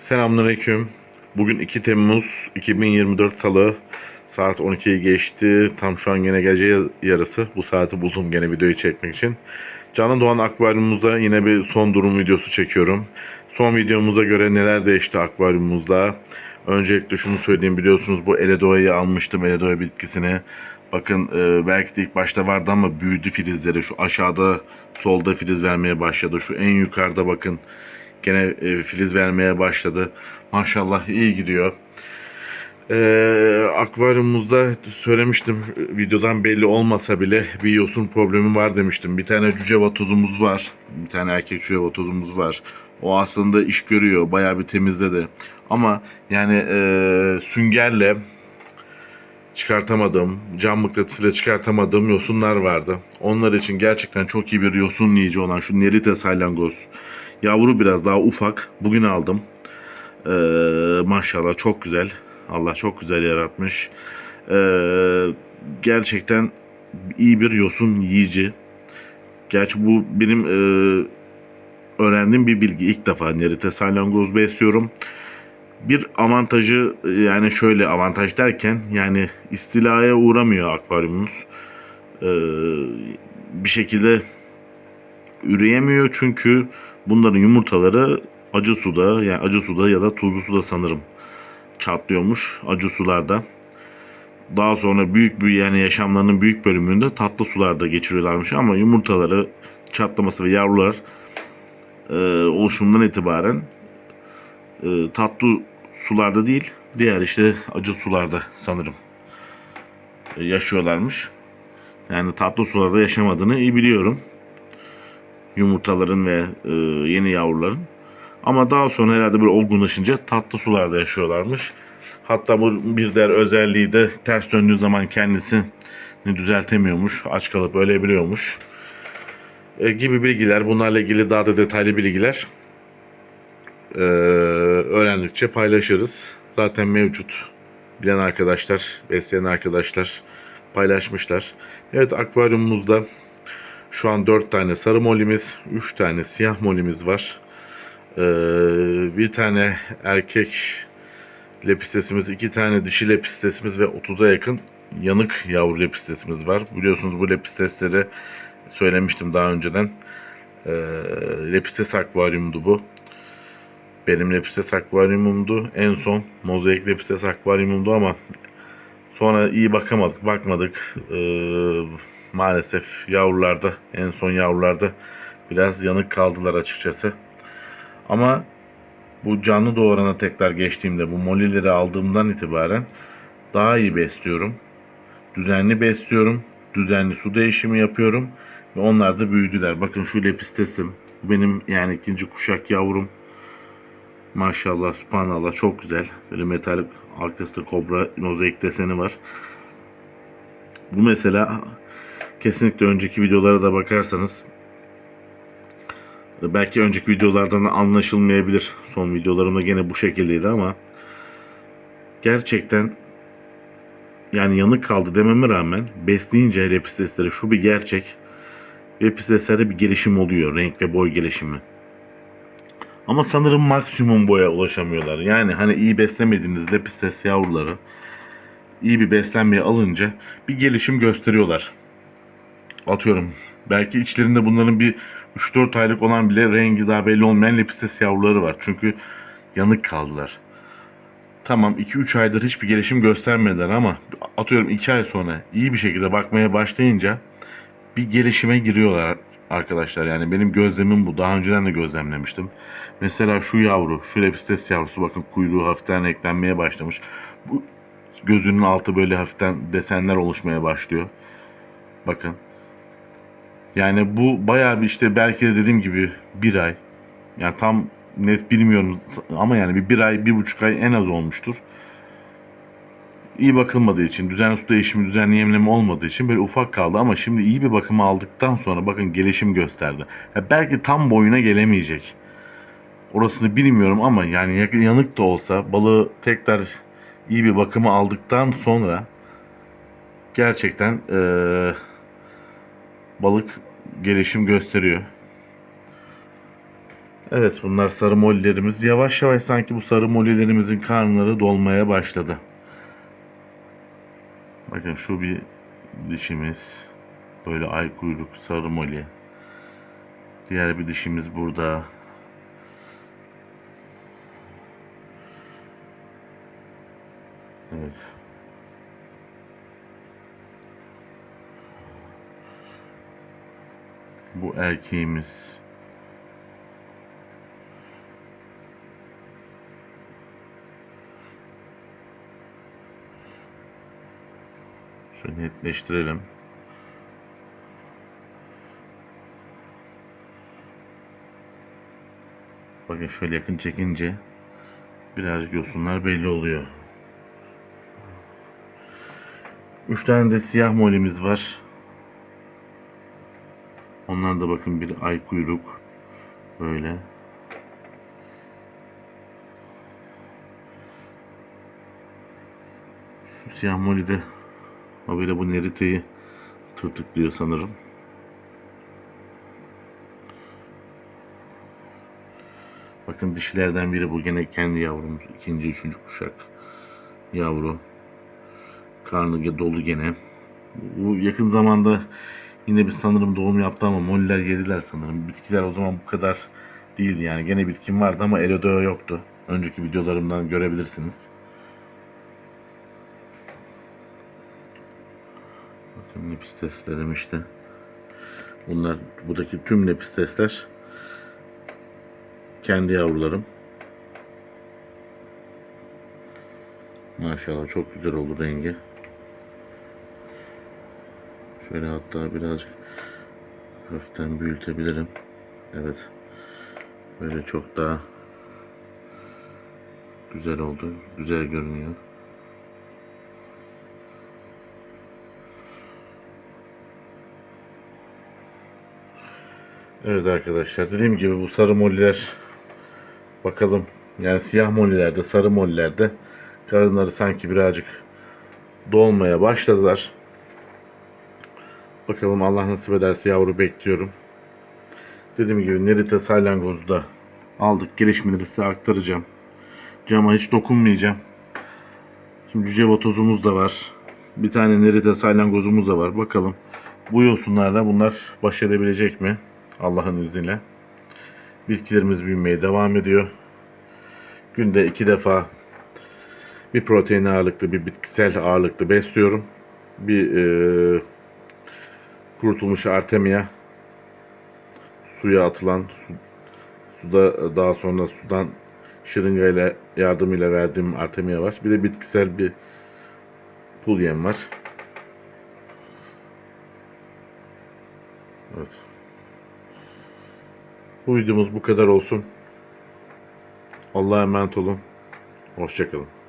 Selamünaleyküm. Bugün 2 Temmuz 2024 Salı. Saat 12'yi geçti. Tam şu an gene gece yarısı. Bu saati buldum gene videoyu çekmek için. Canlı Doğan Akvaryumumuzda yine bir son durum videosu çekiyorum. Son videomuza göre neler değişti akvaryumumuzda. Öncelikle şunu söyleyeyim biliyorsunuz bu Eledoa'yı almıştım. Eledoa bitkisini. Bakın e, belki de ilk başta vardı ama büyüdü filizleri. Şu aşağıda solda filiz vermeye başladı. Şu en yukarıda bakın Gene e, filiz vermeye başladı. Maşallah iyi gidiyor. Ee, akvaryumumuzda söylemiştim videodan belli olmasa bile bir yosun problemi var demiştim. Bir tane cüce vatozumuz var. Bir tane erkek cüce vatozumuz var. O aslında iş görüyor. Bayağı bir temizledi. Ama yani e, süngerle çıkartamadığım, cam mıknatısıyla çıkartamadığım yosunlar vardı. Onlar için gerçekten çok iyi bir yosun yiyici olan şu Nerite salyangoz. Yavru biraz daha ufak. Bugün aldım. Ee, maşallah çok güzel. Allah çok güzel yaratmış. Ee, gerçekten iyi bir yosun yiyici. Gerçi bu benim e, öğrendiğim bir bilgi. İlk defa Nerite salyangoz besliyorum. Bir avantajı yani şöyle avantaj derken yani istilaya uğramıyor akvaryumumuz. Ee, bir şekilde üreyemiyor çünkü bunların yumurtaları acı suda yani acı suda ya da tuzlu suda sanırım çatlıyormuş acı sularda. Daha sonra büyük bir yani yaşamlarının büyük bölümünde tatlı sularda geçiriyorlarmış ama yumurtaları çatlaması ve yavrular e, oluşumundan itibaren e, tatlı sularda değil diğer işte acı sularda sanırım e, yaşıyorlarmış. Yani tatlı sularda yaşamadığını iyi biliyorum yumurtaların ve e, yeni yavruların. Ama daha sonra herhalde böyle olgunlaşınca tatlı sularda yaşıyorlarmış. Hatta bu bir diğer özelliği de ters döndüğü zaman kendisini düzeltemiyormuş. Aç kalıp ölebiliyormuş. E, gibi bilgiler. Bunlarla ilgili daha da detaylı bilgiler e, öğrendikçe paylaşırız. Zaten mevcut. Bilen arkadaşlar, besleyen arkadaşlar paylaşmışlar. Evet akvaryumumuzda şu an 4 tane sarı molimiz, 3 tane siyah molimiz var. Ee, bir tane erkek lepistesimiz, 2 tane dişi lepistesimiz ve 30'a yakın yanık yavru lepistesimiz var. Biliyorsunuz bu lepistesleri söylemiştim daha önceden. Ee, lepistes akvaryumdu bu. Benim lepistes akvaryumumdu. En son mozaik lepistes akvaryumumdu ama sonra iyi bakamadık, bakmadık. Ee, maalesef yavrularda en son yavrularda biraz yanık kaldılar açıkçası. Ama bu canlı doğurana tekrar geçtiğimde bu molileri aldığımdan itibaren daha iyi besliyorum. Düzenli besliyorum. Düzenli su değişimi yapıyorum. Ve onlar da büyüdüler. Bakın şu lepistesim. Benim yani ikinci kuşak yavrum. Maşallah, subhanallah çok güzel. Böyle metalik arkasında kobra mozaik deseni var. Bu mesela Kesinlikle önceki videolara da bakarsanız belki önceki videolardan anlaşılmayabilir. Son videolarımda gene bu şekildeydi ama gerçekten yani yanık kaldı dememe rağmen besleyince lepistesleri şu bir gerçek. Lepisteslerde bir gelişim oluyor. Renk ve boy gelişimi. Ama sanırım maksimum boya ulaşamıyorlar. Yani hani iyi beslemediğiniz lepistes yavruları iyi bir beslenmeye alınca bir gelişim gösteriyorlar atıyorum belki içlerinde bunların bir 3-4 aylık olan bile rengi daha belli olmayan lepistes yavruları var. Çünkü yanık kaldılar. Tamam 2-3 aydır hiçbir gelişim göstermediler ama atıyorum 2 ay sonra iyi bir şekilde bakmaya başlayınca bir gelişime giriyorlar arkadaşlar. Yani benim gözlemim bu. Daha önceden de gözlemlemiştim. Mesela şu yavru, şu lepistes yavrusu bakın kuyruğu hafiften eklenmeye başlamış. Bu gözünün altı böyle hafiften desenler oluşmaya başlıyor. Bakın yani bu bayağı bir işte belki de dediğim gibi bir ay. Yani tam net bilmiyorum ama yani bir, bir ay, bir buçuk ay en az olmuştur. İyi bakılmadığı için, düzenli su değişimi, düzenli yemleme olmadığı için böyle ufak kaldı ama şimdi iyi bir bakımı aldıktan sonra bakın gelişim gösterdi. Ya belki tam boyuna gelemeyecek. Orasını bilmiyorum ama yani yanık da olsa balığı tekrar iyi bir bakımı aldıktan sonra gerçekten ee, balık gelişim gösteriyor. Evet bunlar sarı mollilerimiz. Yavaş yavaş sanki bu sarı mollilerimizin karnları dolmaya başladı. Bakın şu bir dişimiz. Böyle ay kuyruk sarı molly. Diğer bir dişimiz burada. Evet. Bu erkeğimiz. Şöyle netleştirelim. Bakın şöyle yakın çekince birazcık yosunlar belli oluyor. Üç tane de siyah molimiz var. Onlar da bakın bir ay kuyruk. Böyle. Şu siyah moli de habire bu neriteyi tırtıklıyor sanırım. Bakın dişilerden biri bu. Gene kendi yavrumuz. ikinci, üçüncü kuşak yavru. Karnı dolu gene. Bu yakın zamanda yine bir sanırım doğum yaptı ama moller yediler sanırım. Bitkiler o zaman bu kadar değildi yani. Gene bitkim vardı ama elodoa yoktu. Önceki videolarımdan görebilirsiniz. Bakın lepisteslerim işte. Bunlar buradaki tüm lepistesler kendi yavrularım. Maşallah çok güzel oldu rengi. Şöyle hatta birazcık hafiften büyütebilirim. Evet. Böyle çok daha güzel oldu. Güzel görünüyor. Evet arkadaşlar dediğim gibi bu sarı molliler bakalım yani siyah mollilerde sarı mollilerde karınları sanki birazcık dolmaya başladılar. Bakalım Allah nasip ederse yavru bekliyorum. Dediğim gibi Nerita salyangozu da aldık. Gelişmeleri size aktaracağım. Cama hiç dokunmayacağım. Şimdi cüce votozumuz da var. Bir tane Nerita salyangozumuz da var. Bakalım bu yosunlarla bunlar baş edebilecek mi? Allah'ın izniyle. Bitkilerimiz büyümeye devam ediyor. Günde iki defa bir protein ağırlıklı, bir bitkisel ağırlıklı besliyorum. Bir e, kurutulmuş artemia suya atılan su, suda daha sonra sudan şırınga ile yardımıyla verdiğim artemia var. Bir de bitkisel bir pul yem var. Evet. Bu videomuz bu kadar olsun. Allah'a emanet olun. Hoşçakalın.